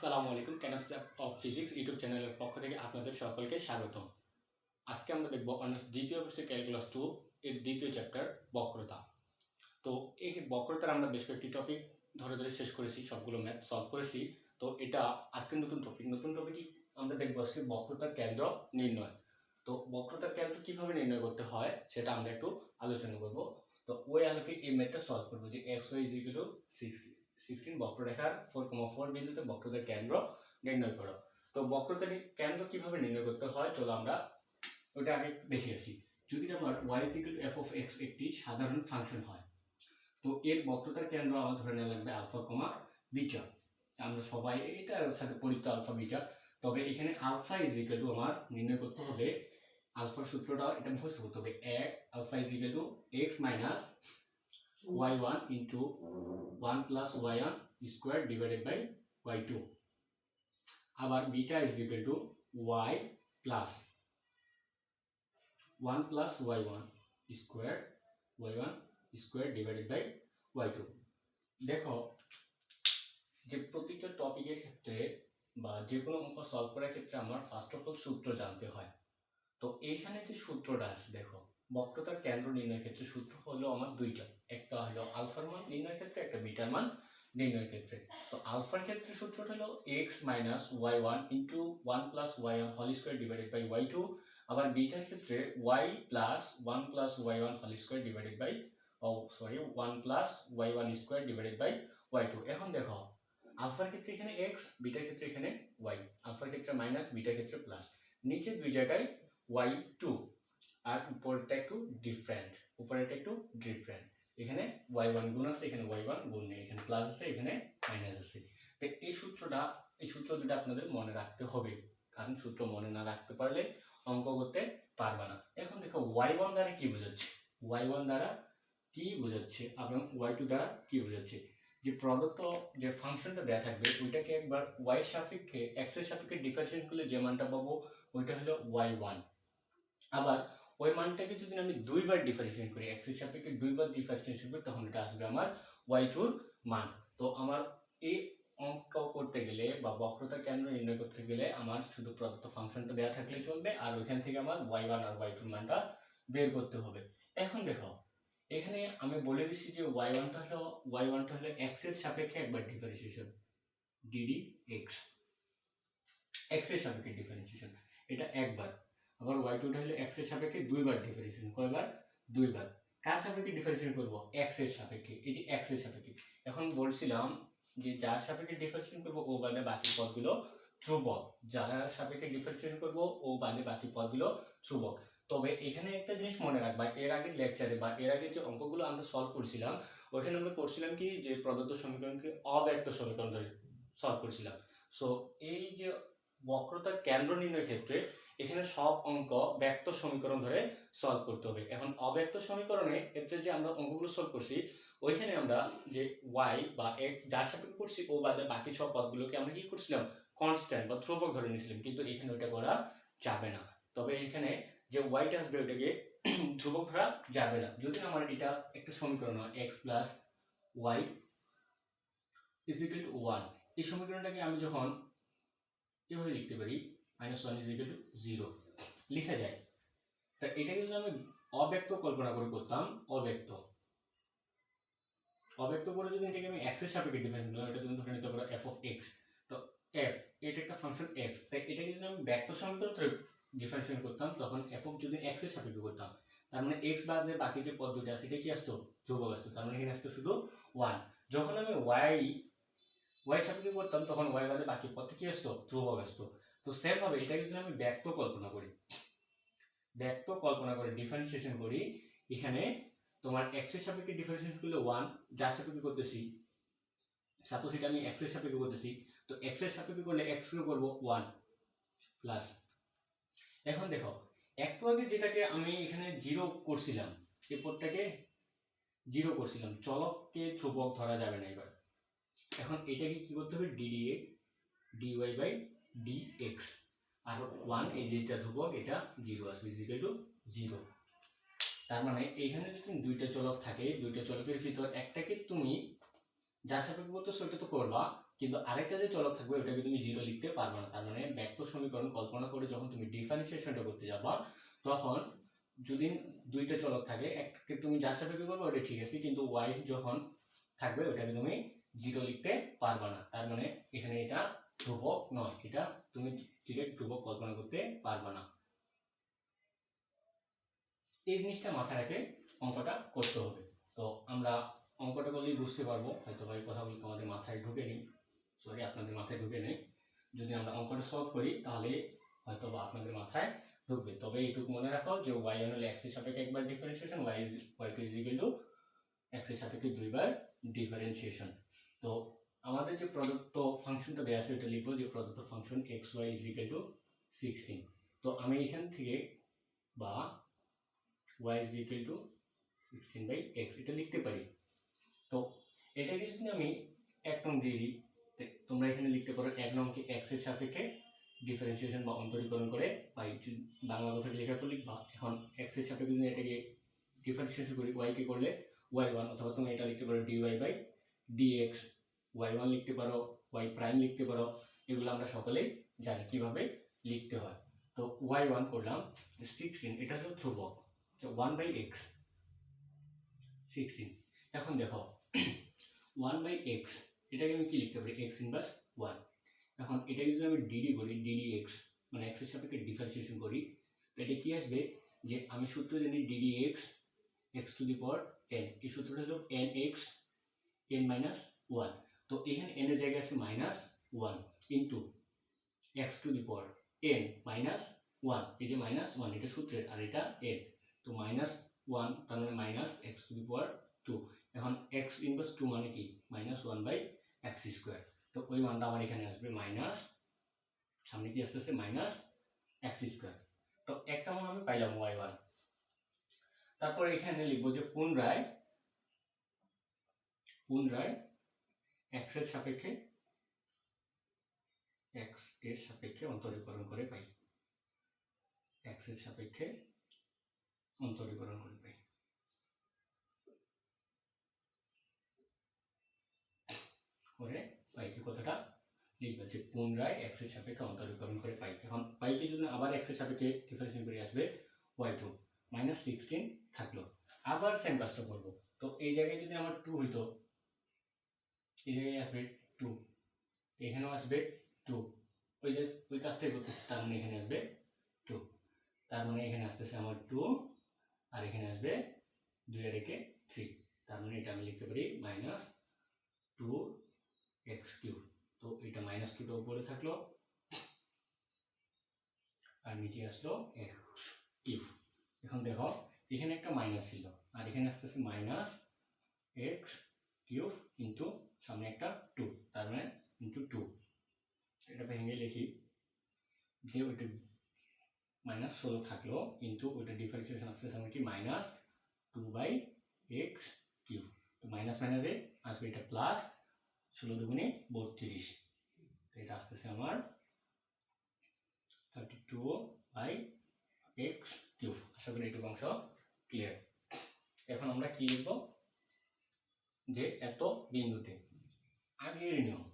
আসসালামু আলাইকুম ক্যানাপস of physics YouTube চ্যানেলের পক্ষ থেকে আপনাদের সকলকে স্বাগতম। আজকে আমরা দেখব অনার্স দ্বিতীয় বর্ষের ক্যালকুলাস টু এর দ্বিতীয় চ্যাপ্টার, বক্রতা। তো এই বক্রতার আমরা বেশ কয়েকটি টপিক ধরে ধরে শেষ করেছি, সবগুলো ম্যাথ সলভ করেছি। তো এটা আজকের নতুন টপিক নতুন টপিকই আমরা দেখব আজকে বক্রতার কেন্দ্র নির্ণয়। তো বক্রতার কেন্দ্র কীভাবে নির্ণয় করতে হয় সেটা আমরা একটু আলোচনা করব। তো ওই আলোকে এই ম্যাথটা সলভ করব যে x y is sixty sixteen বক্ররেখার ফোর কমা ফোর বিন্দুতে বক্রতার কেন্দ্র নির্ণয় করো। তো বক্রতার কেন্দ্র কীভাবে নির্ণয় করতে হয়? চলো আমরা ওটা আগে দেখে আসি। যদি আমার y equal f of x একটি সাধারণ ফাংশন হয়, তো এর বক্রতার কেন্দ্র আমার ধরে নেওয়া লাগবে আলফা কমা বিটা আমরা সবাই এটার সাথে পরিচিত আলফা বিটা তবে এখানে আলফা ইজ ইকুয়াল টু আমার নির্ণয় করতে হবে আলফার সূত্রটা এটা মুখস্থ করতে হবে। এক alpha is equal to x minus y one into 1 plus y1 square divided by y2 আবার beta is equal to y plus 1 plus y1 square y1 square divided by y2 দেখো যে প্রতিটা টপিকের ক্ষেত্রে বা যে কোনো অঙ্ক সলভ করার ক্ষেত্রে আমার ফার্স্ট অফ অল সূত্র জানতে হয় তো এইখানে যে সূত্রটা আছে দেখো বক্রতার কেন্দ্র নির্ণয়ের ক্ষেত্রে সূত্র হলো আমার দুইটা। একটা হলো আলফার মান নির্ণয়ের ক্ষেত্রে, একটা বিটার মান নির্ণয়ের ক্ষেত্রে। তো আলফার ক্ষেত্রে সূত্রটা হলো x minus y one into one plus y one হল square divided by y two আবার বিটার ক্ষেত্রে y plus one plus y one হল square divided by O sorry one plus y one square divided by y two এখন দেখো, আলফার ক্ষেত্রে এখানে এক্স বিটার ক্ষেত্রে এখানে ওয়াই আলফার ক্ষেত্রে মাইনাস বিটার ক্ষেত্রে প্লাস নিচে দুই জায়গায় ওয়াই টু আর উপরটা একটু ডিফারেন্ট উপরেরটা একটু ডিফারেন্ট এখানে ওয়াই ওয়ান গুণ আছে, এখানে ওয়াই ওয়ান গুণ নেই, এখানে প্লাস আছে, এখানে মাইনাস আছে। তো এই সূত্রটা, এই সূত্র দুটো আপনাদের মনে রাখতে হবে। কারণ সূত্র মনে না রাখতে পারলে অঙ্ক করতে পারবে না। এখন দেখো ওয়াই ওয়ান দ্বারা কি বোঝাচ্ছে? ওয়াই ওয়ান দ্বারা কি বোঝাচ্ছে? এবং ওয়াই টু দ্বারা কি বোঝাচ্ছে? যে প্রদত্ত যে ফাংশনটা দেওয়া থাকবে, ওইটাকে একবার ওয়াই সাপেক্ষে এক্সের সাপেক্ষে ডিফারেন্সিয়েট করলে যে মানটা পাবো, ওইটা হলো ওয়াই ওয়ান আবার ওই মানটাকে যদি আমি দুইবার ডিফারেন্সিয়েট করি এক্সের সাপেক্ষে দুইবার ডিফারেন্সিয়েশন করি, তখন এটা আসবে আমার ওয়াই টুর মান। তো আমার এই অঙ্ক করতে গেলে বা বক্রতার কেন্দ্র নির্ণয় করতে গেলে আমার শুধু প্রদত্ত ফাংশনটা দেওয়া থাকলে চলবে, আর ওইখান থেকে আমার ওয়াই ওয়ান আর ওয়াই টুর মানটা বের করতে হবে। এখন দেখো, এখানে আমি বলে দিচ্ছি যে ওয়াই ওয়ানটা হলো ওয়াই ওয়ানটা হলো এক্সের সাপেক্ষে একবার ডিফারেন্সিয়েশন ডিডি এক্স এক্সের সাপেক্ষে ডিফারেন্সিয়েশন এটা একবার। আবার ওয়াই টুটা হলো এক্সের সাপেক্ষে দুইবার ডিফারেন্সিয়েশন কয়বার? দুইবার। কার সাপেক্ষে ডিফারেন্সিয়েশন করব? এক্সের সাপেক্ষে, এই যে এক্সের সাপেক্ষে। এখন বলছিলাম যে যার সাপেক্ষে ডিফারেন্সিয়েশন করব, ও বাদে বাকি পদগুলো ধ্রুবক। যার সাপেক্ষে ডিফারেন্সিয়েশন করব, ও বাদে বাকি পদগুলো ধ্রুবক। তবে এখানে একটা জিনিস মনে রাখবা, এর আগের লেকচারে বা এর আগে যে অঙ্কগুলো আমরা সলভ করছিলাম, ওইখানে আমরা করছিলাম কি? যে প্রদত্ত সমীকরণকে অব্যক্ত সমীকরণ ধরে সলভ করছিলাম। সো এই যে বক্রতার কেন্দ্র নির্ণয়ের ক্ষেত্রে এখানে সব অঙ্ক ব্যক্ত সমীকরণ ধরে সলভ করতে হবে। এখন অব্যক্ত সমীকরণে ক্ষেত্রে যে আমরা অঙ্কগুলো সলভ করছি, ওইখানে আমরা যে ওয়াই বা এক যার সাপেক্ষে করছি, ও বাদে বাকি সব পদগুলোকে আমরা কি করছিলাম? কনস্ট্যান্ট বা ধ্রুবক ধরে নিয়েছিলাম, কিন্তু এখানে ওটা করা যাবে না। তবে এখানে যে ওয়াইটা আসবে ওটাকে ধ্রুবক ধরা যাবে না। যদি আমার এটা একটা সমীকরণ হয় x plus y is equal to one এই সমীকরণটাকে আমি যখন এভাবে লিখতে পারি minus one is equal to zero লিখা যায়। তা এটাকে যদি আমি অব্যক্ত কল্পনা করে করতাম, অব্যক্ত। অব্যক্ত করে যদি এটাকে আমি এক্সের সাপেক্ষে ডিফারেন্স করলাম, এটা তুমি ধরে নিতে পারো এফ অফ এক্স তো এফ এটা একটা ফাংশন এফ তাই এটাকে যদি আমি ব্যক্ত সমীকরণ ধরে ডিফারেন্সিয়েট করতাম, তখন এফ অফ যদি এক্সের সাপেক্ষে করতাম, তার মানে এক্স বাদে বাকি যে পদ দুটো আছে, এটা কি আসতো? ধ্রুবক আসতো। তার মানে এখানে আসতো শুধু ওয়ান যখন আমি ওয়াই ওয়াই সাপেক্ষে করতাম, তখন ওয়াই বাদে বাকি পদটা কি আসতো? ধ্রুবক আসতো। তো সেম ভাবে এটাকে যদি আমি ব্যক্ত কল্পনা করি। ব্যক্ত কল্পনা করে ডিফারেন্সিয়েশন করি। এখানে তোমার এক্সের সাপেক্ষে ডিফারেন্সিয়েশন করলে ওয়ান যার সাপেক্ষে করতেছি সাপোজ এটা আমি এক্সের সাপেক্ষে করতেছি, তো এক্সের সাপেক্ষে করলে এক্স কে করব ওয়ান প্লাস এখন দেখো একটু আগে যেটাকে আমি এখানে জিরো করছিলাম, এই পদটাকে জিরো করছিলাম, চলককে ধ্রুবক ধরা যাবে না এবার। এখন এটাকে কি করতে হবে? D d a d y by d x R one এই যেটা ধ্রুবক, এটা জিরো আসবে ইজিক্যাল টু জিরো তার মানে এইখানে যদি দুইটা চলক থাকে, দুইটা চলকের ভিতর একটাকে তুমি যার সাপেক্ষে বলতেছো ওইটা তো করবা, কিন্তু আরেকটা যে চলক থাকবে ওটাকে তুমি জিরো লিখতে পারবে না। তার মানে ব্যক্ত সমীকরণ কল্পনা করে যখন তুমি ডিফারেন্সিয়েশনটা করতে যাবা, তখন যদি দুইটা চলক থাকে একটাকে তুমি যার সাপেক্ষে করবে ওটা ঠিক আছে, কিন্তু ওয়াই যখন থাকবে ওটাকে তুমি জিরো লিখতে পারবে না। তার মানে এখানে এটা ধ্রুবক নয়, এটা তুমি ডিরেক্ট ধ্রুবক কল্পনা করতে পারবে না। এই জিনিসটা মাথায় রেখে অঙ্কটা করতে হবে। তো আমরা অঙ্কটা করলেই বুঝতে পারব, হয়তো এই কথাগুলো আমাদের মাথায় ঢুকে নেই। সরি আপনাদের মাথায় ঢুকে নেই। যদি আমরা অঙ্কটা সলভ করি, তাহলে হয়তো বা আপনাদের মাথায় ঢুকবে। তবে এইটুকু মনে রাখো যে ওয়াই হলে এক্সের সাপেক্ষে একবার differentiation y y two is equal to এক্সের সাপেক্ষে দুইবার ডিফারেন্সিয়েশন তো আমাদের যে প্রদত্ত ফাংশনটা দেওয়া আছে, ওটা লিখব যে প্রদত্ত function x y is equal to sixteen তো আমি এখান থেকে বা y is equal to sixteen by x এটা লিখতে পারি। তো এটাকে যদি আমি এক নং দিয়ে দিই তোমরা এখানে লিখতে পারো এক নংকে এক্সের সাপেক্ষে ডিফারেন্সিয়েশন বা অন্তরীকরণ করে পাই বাংলা কথাটা লেখার পর লিখবা, এখন এক্সের সাপেক্ষে যদি এটাকে ডিফারেন্সিয়েশন করি ওয়াই কে করলে ওয়াই ওয়ান অথবা তুমি এটা লিখতে পারো d y by d x y one লিখতে পারো ওয়াই প্রাইম লিখতে পারো, এগুলো আমরা সকলেই জানি কীভাবে লিখতে হয়। তো ওয়াই ওয়ান করলাম সিক্সটিন এটা হলো ধ্রুবক। ওয়ান বাই এক্স সিক্সটিন এখন দেখো ওয়ান বাই এক্স এটাকে আমি কি লিখতে পারি? এক্স ইনভার্স ওয়ান এখন এটাকে যদি আমি ডিডি করি ডিডি এক্স মানে এক্সের সাপেক্ষে ডিফারেন্সিয়েশন করি, তো এটা কি আসবে? যে আমি সূত্র জানি d d x x to the power n এই সূত্রটা হলো n x n minus one তো এখানে এন এর জায়গায় আছে minus one into x to the power n minus one এই যে মাইনাস ওয়ান এটা সূত্রের, আর এটা এন তো মাইনাস ওয়ান তার মানে minus x to the power two এখন এক্স ইনভার্স টু মানে কি? Minus one by x square তো ওই মানটা আমার এখানে আসবে মাইনাস সামনে কি আসতেছে? মাইনাস এক্স স্কোয়ার তো একটা মান আমি পাইলাম ওয়াই ওয়ান তারপর এখানে লিখব যে পুনরায় পুনরায় এক্সের সাপেক্ষে এক্সের সাপেক্ষে অন্তরীকরণ করে পাই। এক্সের সাপেক্ষে অন্তরীকরণ করে পাই। করে পাইকে কথাটা লিখবে যে পুনরায় এক্সের সাপেক্ষে অন্তরীকরণ করে পাই। এখন পাইকে যদি আবার এক্সের সাপেক্ষে ডিফারেন্সিয়েট করে আসবে ওয়াই টু মাইনাস সিক্সটিন থাকল। আবার সেম কাজটা করব। তো এই জায়গায় যদি আমার টু হইতো জায়গায় আসবে টু এখানেও আসবে টু ওই যে, ওই কাজটাই করতেছে, তার মানে এখানে আসবে টু তার মানে এখানে আসতেছে আমার টু আর এখানে আসবে দুই আর একে থ্রি তার মানে এটা আমি লিখতে পারি মাইনাস টু এক্স কিউব তো এটা মাইনাস টুটা উপরে থাকল, আর নিচে আসলো এক্স কিউব এখন দেখো, এখানে একটা মাইনাস ছিল, আর এখানে আসতেছে মাইনাস এক্স কিউব ইন্টু সামনে একটা টু তার মানে ইন্টু টু এটা ভেঙে লিখি, যে ওইটা মাইনাস ষোলো থাকল কিন্তু ওইটা ডিফারেন্সিয়েশন আসতেছে আমার কি? Minus two by x cube তো মাইনাস মাইনাসে আসবে এটা প্লাস ষোলো দুগুণে বত্রিশ। তো এটা আসতেছে আমার thirty two by x cube আশা করি এইটুকু অংশ ক্লিয়ার এখন আমরা কি লিখব? যে এত বিন্দুতে। আগের নিয়ম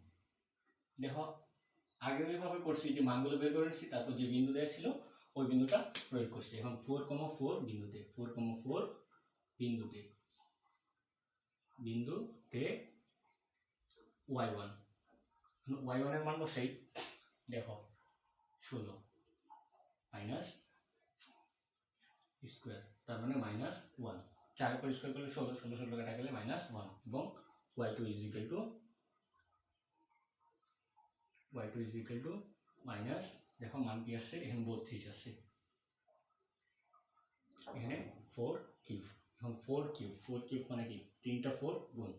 দেখো, আগে ওইভাবে করছি, যে মানগুলো বের করে নিচ্ছি, তারপর যে বিন্দু দেওয়া ছিল, ওই বিন্দুটা প্রয়োগ করছি। এখন ফোর কমা ফোর বিন্দুতে ফোর কমা ফোর বিন্দুতে। বিন্দুতে ওয়াই ওয়ান ওয়াই ওয়ানের মান বসাই। দেখো, ষোলো মাইনাস স্কোয়ার তার মানে মাইনাস ওয়ান চার পর স্কোয়ার করলে ষোলো ষোলো ষোলো কাটা গেলে মাইনাস ওয়ান এবং y two is equal to y two is equal to minus দেখো মান কি আসছে? এখানে বত্রিশ আসছে। এখানে ফোর কিউব এখন ফোর কিউব ফোর কিউব মানে কি? তিনটা ফোর গুণ।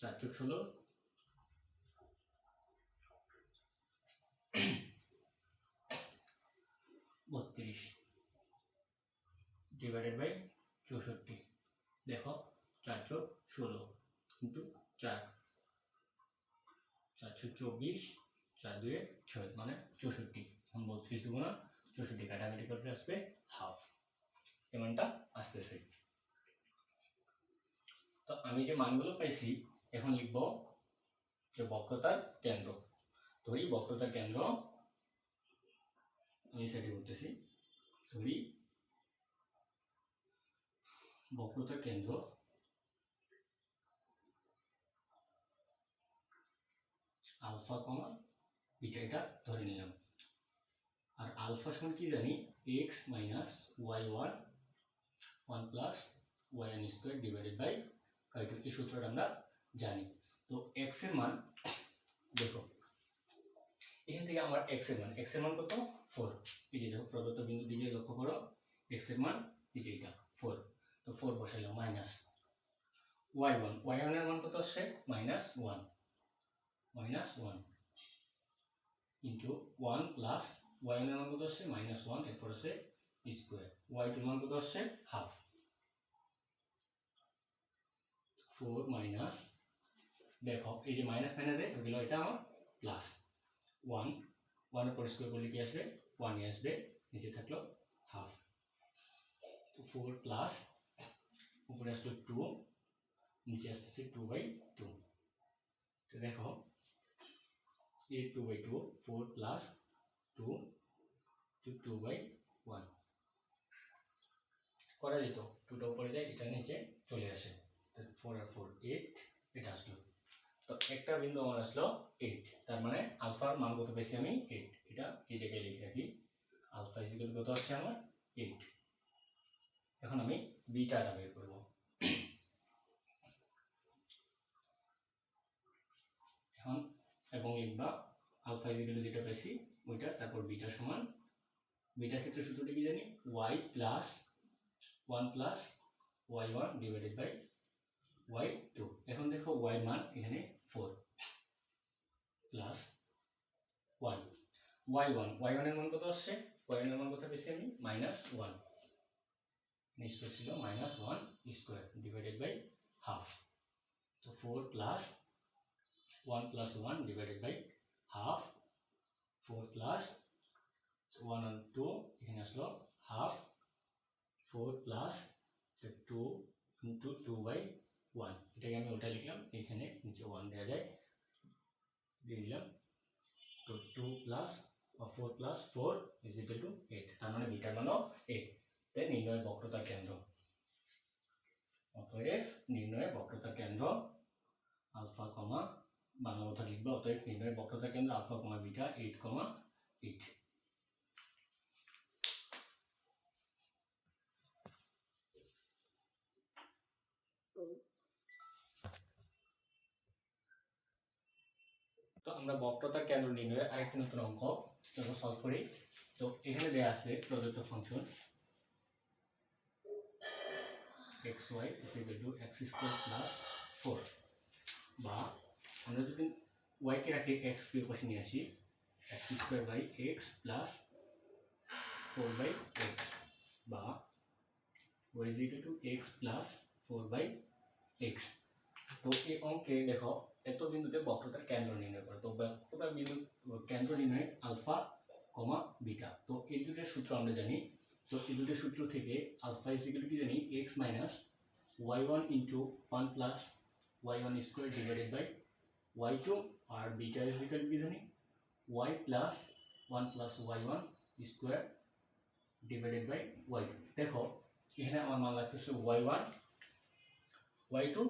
চার চোখ ষোলো। বত্রিশ। ডিভাইডেড বাই চৌষট্টি। দেখো চারশো ষোলো, কিন্তু চার। চারশো চব্বিশ, চার দুয়ে ছয় মানে চৌষট্টি। বত্রিশ দুগুণা চৌষট্টি কাটাকাটি করলে আসবে হাফ এমনটা আসতেছে। তো আমি যে মানগুলো পাইছি, এখন লিখব যে বক্রতার কেন্দ্র। ধরি বক্রতার কেন্দ্র, আমি সেটি করতেছি। ধরি বক্রতার কেন্দ্র আলফা কমা বিটা এটা ধরে নিলাম। আর আলফা সমান কি জানি? X minus y one one plus y one square divided by y two এই সূত্রটা আমরা জানি। তো এক্সের মান, দেখো, এখান থেকে আমার এক্সের মান, এক্সের মান কত? ফোর। এই যে দেখো, প্রদত্ত বিন্দু দিকে লক্ষ্য করো, এক্সের মান এই যে এটা, ফোর। তো ফোর বসাইলাম, মাইনাস ওয়াই ওয়ান। ওয়াই ওয়ানের মান কত আসছে? Minus one. Minus one into one plus y মান কত আসছে? মাইনাস ওয়ান, এরপর আছে স্কোয়ার। ওয়াই টুর মান কত আসছে? হাফ। ফোর মাইনাস, দেখো, এই যে মাইনাস মাইনাসে গেল এটা আমার প্লাস। ওয়ান ওয়ানের পর স্কোয়ার করলে কি আসবে? ওয়ানই আসবে, নিচে থাকল হাফ। তো ফোর প্লাস, উপরে আসলো টু, নিচে আসতেছে টু বাই টু। তো দেখো এই two by two four plus two two two by one করা যেত। টুটা উপরে যায়, এটা নিচে চলে আসে। ফোর আর ফোর এইট এটা আসলো। তো একটা বিন্দু আমার আসলো এইট তার মানে আলফার মান কত পেয়েছি আমি এইট এটা এই জায়গায় লিখে রাখি। আলফা ইজিক্যাল কত হচ্ছে আমার এইট এখন আমি বিটাটা বের করব। এখন এবং লিখবা আলফা ইজিক্যাল যেটা পেয়েছি ওইটা, তারপর বিটা সমান বিটার ক্ষেত্রে সূত্রটা কি জানি? Y plus one plus y one divided by y two এখন দেখো ওয়াই মান এখানে four plus one y one y ওয়ানের মান কত আসছে? ওয়াই ওয়ানের মান কত পেয়েছি আমি? মাইনাস ওয়ান নিশ্চয় ছিল minus one square divided by half তো four plus one plus one divided by half four plus one R two এখানে আসলো half four plus two into two by one এটাকে আমি ওটা লিখলাম এখানে নিচে ওয়ান দেওয়া যায় দিয়ে দিলাম তো two plus four plus four is equal to eight তার মানে বিটার মানও এইট তাই নির্ণয় বক্রতার কেন্দ্র অতএব নির্ণয় বক্রতার কেন্দ্র আলফা কমা বাংলা কথা লিখব অতএব নির্ণয় বক্রতার কেন্দ্র alpha comma beta eight comma eight তো আমরা বক্রতার কেন্দ্র নির্ণয়ের আরেকটি নতুন অঙ্ক সলভ করি তো এখানে দেওয়া আছে প্রদত্ত function x y is equal to x square plus four বা আমরা যদি ওয়াইকে রাখি এক্স কে পাশে নিয়ে আসি x square by x plus four by x বা y is equal to x plus four by x তো এই অঙ্কে দেখো, এত বিন্দুতে বক্রতার কেন্দ্র নির্ণয় করে। তো বক্রতার বিন্দু, কেন্দ্র নির্ণয় আলফা কমা বিটা তো এই দুটোর সূত্র আমরা জানি। তো এই দুটোর সূত্র থেকে আলফা ইজিক্যাল কি জানি? X minus y one into one plus y one square divided by y two R beta is equal কি জানি? Y plus one plus y one square divided by y two দেখো, এখানে আমার মান ওয়ান ওয়াই টু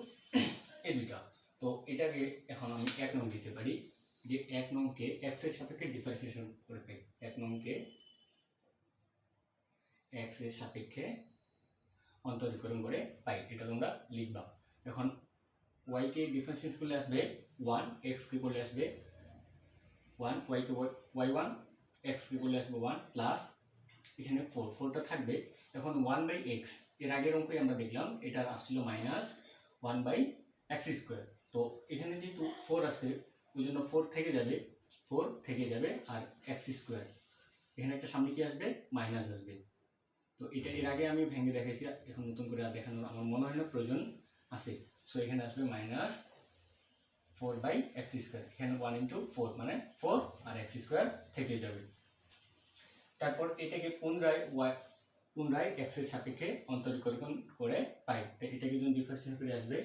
এই দুইটা। তো এটাকে এখন আমি এক নং দিতে পারি, যে এক নংকে এক্সের সাপেক্ষে ডিফারেন্সিয়েশন করে পাই। এক নংকে এক্সের সাপেক্ষে অন্তরীকরণ করে পাই, এটা তোমরা লিখবা। এখন ওয়াই কে ডিফারেন্সিয়েশন করলে আসবে ওয়ান এক্স কে করলে আসবে ওয়ান ওয়াই কে ওয়াই ওয়ান এক্স কে করলে আসবে ওয়ান প্লাস এখানে ফোর ফোরটা থাকবে। এখন ওয়ান বাই এক্সের আগের অঙ্কে আমরা দেখলাম এটা আসছিল minus one by x square তো এখানে যেহেতু ফোর আছে, ওই জন্য ফোর থেকে যাবে ফোর থেকে যাবে আর এক্স স্কোয়ার এখানে একটা সামনে কি আসবে? মাইনাস আসবে। তো এটা এর আগে আমি ভেঙে দেখাইছি, এখন নতুন করে দেখানোর আমার মনে হয় না, প্রয়োজন আছে। সো এখানে আসবে minus four by x square এখানে ওয়ান ইন্টু ফোর মানে ফোর আর এক্স স্কোয়ার থেকে যাবে। তারপর এটাকে পুনরায় ওয়াই পুনরায় এক্সের সাপেক্ষে অন্তরীকরণ করে পাই? এটাকে যদি ডিফারেন্সিয়েশন করে আসবে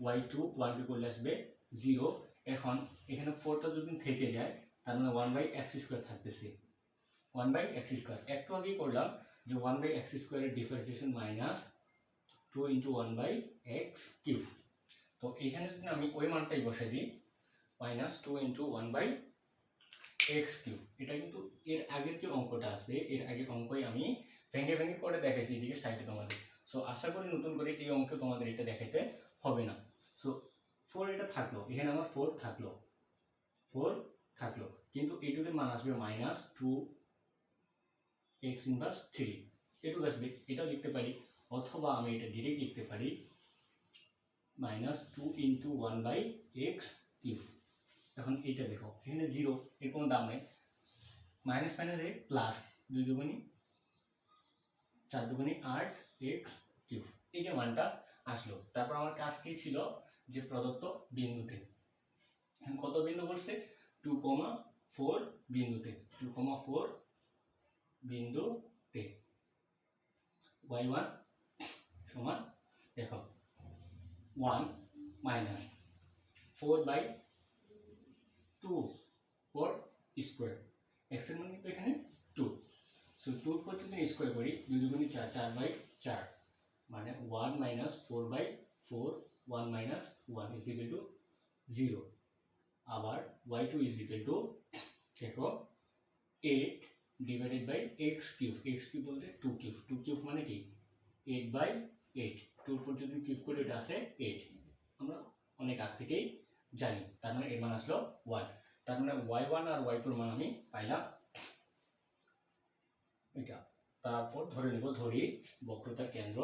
ওয়াই টু ওয়ানকে করলে আসবে জিরো এখন এখানে ফোরটা যদি থেকে যায়, তার মানে ওয়ান বাই এক্স স্কোয়ার থাকতেছে। ওয়ান বাই এক্স স্কোয়ার একটু আগেই করলাম যে ওয়ান বাই এক্স স্কোয়ারের differentiation minus two into one by x cube তো এখানে যদি আমি ওই মানটাই বসাই দিই minus two into one by x cube এটা কিন্তু এর আগের যে অঙ্কটা আছে, এর আগের অঙ্কই আমি ভেঙে ভেঙে করে দেখাইছি এদিকে সাইডে তোমাদের। সো আশা করি নতুন করে এই অঙ্কে তোমাদের এটা দেখাইতে হবে না। সো ফোর এটা থাকল। এখানে আমার ফোর থাকল। ফোর থাকল। কিন্তু এটুকুর মান আসবে minus two x inverse three এটুকু আসবে। এটাও লিখতে পারি। অথবা আমি এটা ডিরেক্ট লিখতে পারি। Minus two into one by x cube এখন এটা দেখো, এখানে জিরো এর কোনো দাম নেই। মাইনাস মাইনাস এ প্লাস দুই দুগুনি চার দুগুনি আট এক্স কিউব এই যে মানটা আসলো। তারপর আমার কাজ কি ছিল? যে প্রদত্ত বিন্দুতে। কত বিন্দু বলছে? টু কমা ফোর বিন্দুতে। টু কমা ফোর বিন্দুতে। ওয়াই ওয়ান সমান দেখো 1 minus 4 by 2 4 স্কোয়ার x এর মান কিন্তু এখানে 2 সো 2 পর যদি স্কোয়ার করি 2 দুগুণে 4 4 বাই 4 মানে 1 minus 4 by 4 1 minus 1 is equal to 0 আবার y2 is equal to দেখো 8 divided by x cube x cube বলতে 2 cube 2 cube মানে কি 8 by 8 তো উপর যদি ক্লিক করি এটা আসে এইট আমরা অনেক আগ থেকেই জানি। তার মানে এর মান আসলো ওয়ান তার মানে ওয়াই ওয়ান আর ওয়াই টুর মান আমি পাইলাম এটা। তারপর ধরে নেব ধরি বক্রতার কেন্দ্র।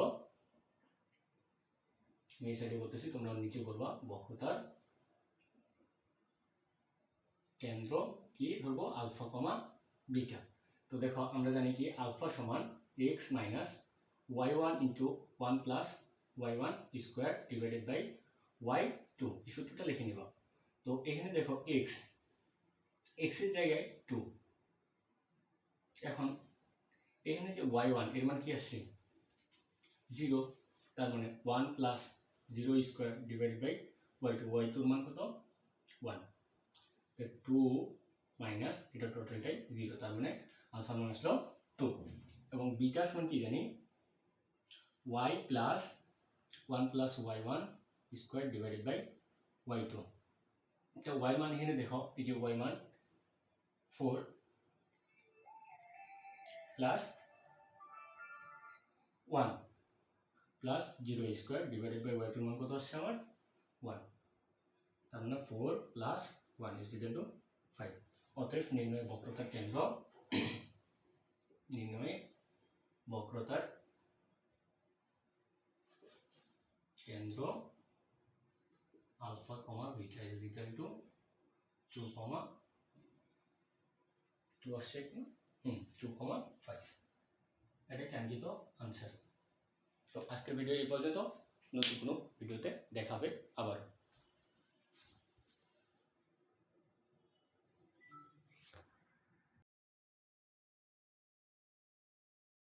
আমি এই সাইডে বলতেছি তোমরা নিচে বলবা বক্রতার কেন্দ্র কি? ধরবো আলফা কমা বিটা। তো দেখো আমরা জানি কি আলফা সমান x minus y one into one plus y one square divided by y two এই সূত্রটা লিখে নিব। তো এখানে দেখো এক্স এক্সের জায়গায় টু এখন এখানে যে ওয়াই ওয়ানের মান কি আসছে? জিরো তার মানে one plus zero square divided by y two y টুর মান কত? ওয়ান টু মাইনাস এটা টোটালটাই জিরো তার মানে আলফার মান আসলো টু এবং বিটার সমান কি জানি? Y plus one plus y one square divided by y two তো ওয়াই মান এখানে দেখো এই যে ওয়াই মান four plus one plus zero square divided by y টুর মান কত আসছে আমার ওয়ান তার মানে ফোর প্লাস টু ফাইভ অতএব নির্ণয় বক্রতার কেন্দ্র নির্ণয়ে বক্রতার কেন্দ্র alpha comma beta is equal to two comma two আসছে কি? হুম, টু কমা ফাইভ। এটা কাঙ্ক্ষিত আনসার। তো আজকের ভিডিও এই পর্যন্ত। নতুন কোনো ভিডিওতে দেখাবে আবার